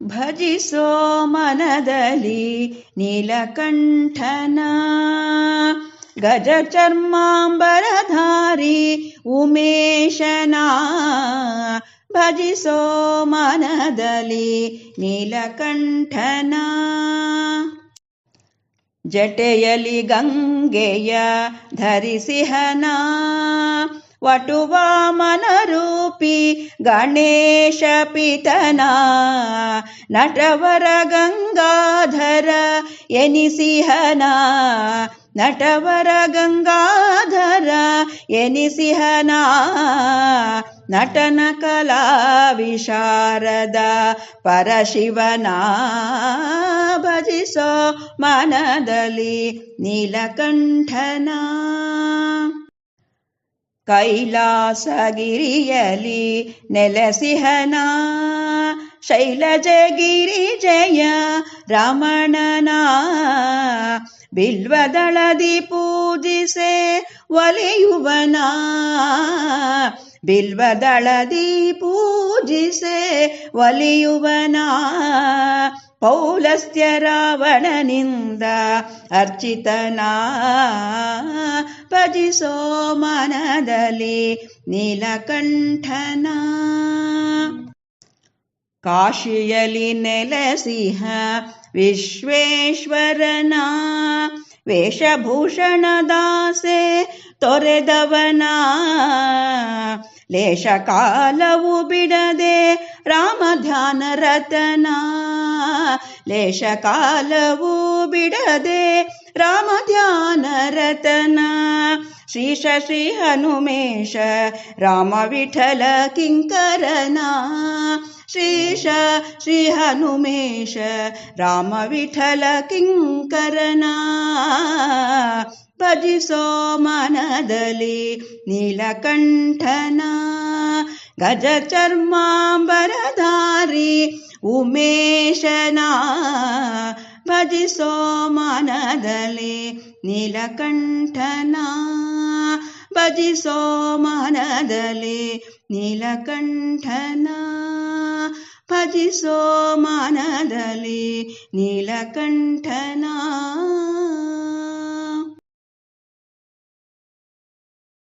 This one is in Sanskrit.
ಭಜಿಸೋ ಮನದಲ್ಲಿ ನೀಲಕಂಠನ ಗಜ ಚರ್ಮಾಂಬರಧಾರಿ ಉಮೇಶನ ಭಜಿಸೋ ಮನದಲ್ಲಿ ನೀಲಕಂಠನ ಜಟೆಯಲಿ ಗಂಗೆಯ ಧರಿಸಿಹನ ವಟುವಾಮನರೂಪಿ ಗಣೇಶ ಪಿತನ ನಟವರ ಗಂಗಾಧರ ಎನಿಸಿಹನ ನಟವರ ಗಂಗಾಧರ ಎನಿಸಿಹನ ನಟನ ಕಲಾ ವಿಶಾರದ ಪರಶಿವನ ಭಜಿಸೋ ಮನದಲ್ಲಿ ನೀಲಕಂಠನ ಕೈಲಾಸಗಿರಿಯಲಿ ನೆಲೆಸಿಹನ. ಶೈಲಜಗಿರಿ ಜಯ ರಮಣನ. ಬಿಲ್ವದಳದಿ ಪೂಜಿಸೆ ಒಲಿಯುವನ. ಬಿಲ್ವದಳದಿ ಪೂಜಿಸೆ ಒಲಿಯುವನ ಪೌಲಸ್ತ್ಯ ರಾವಣನಿಂದ ಅರ್ಚಿತನ. ಭಜಿಸೋ ಮನದಲ್ಲಿ ನೀಲಕಂಠನ. ಕಾಶಿಯಲಿ ನೆಲೆಸಿಹ ವಿಶ್ವೇಶ್ವರನ. ವೇಷಭೂಷಣ ದಾಸೆ ತೊರೆದವನ. ಲೇಷ ಕಾಲವು ಬಿಡದೆ ರಾಮ ಧ್ಯಾನ ರತನ ಲೇಷ ಕಾಲವು ಬಿಡದೆ ರಾಮ ಧ್ಯಾನ ರತನ ಶ್ರೀಶ ಶ್ರೀ ಹನುಮೇಶ ರಾಮ ವಿಠಲ ಕಿಂಕರನ ಶ್ರೀಶ ಶ್ರೀ ಹನುಮೇಶ ರಾಮ ವಿಠಲ ಕಿಂಕರನ ಭಜಿಸೋ ಮನದಲ್ಲಿ ನೀಲಕಂಠನ ಗಜ ಚರ್ಮಾಂಬರಧಾರಿ ಉಮೇಶನ ಭಜಿಸೋ ಮನದಲ್ಲಿ ನೀಲಕಂಠನ ಭಜಿಸೋ ಮನದಲ್ಲಿ ನೀಲಕಂಠನ ಭಜಿಸೋ ಮನದಲ್ಲಿ ನೀಲಕಂಠನ